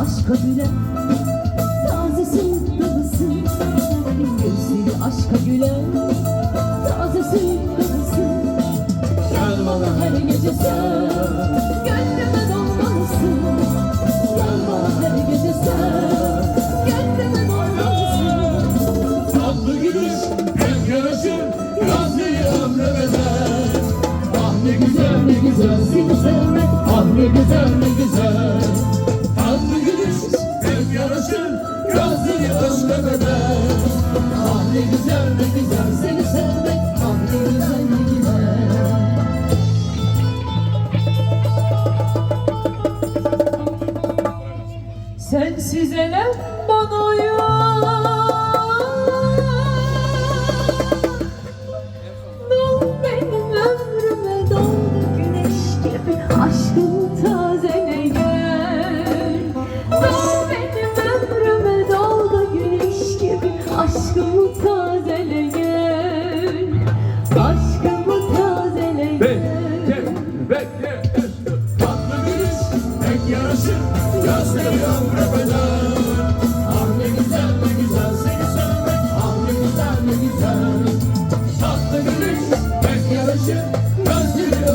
Aşka gülen Tazesin dalısın Gözleri aşka gülen Gel bana her gece sen Gönlüme dolmalısın. Gel bana her gece sen Gönlüme dolmalısın. Tatlı gülüş yaraşır Gözleri ömre bedel Ah ne güzel ne güzel seni sevmek Ah ne güzel ne güzel Sensiz elem bana yok Dol benim ömrüme doldu güneş gibi Aşkımı tazele gel. Dol benim ömrüme doldu güneş gibi Aşkımı tazele gel pek yaraşır Gözleri ömre bedel Ah ne güzel ne güzel seni sevmek. Ah ne güzel ne güzel. Tatlı gülüş pek yaraşır Gözleri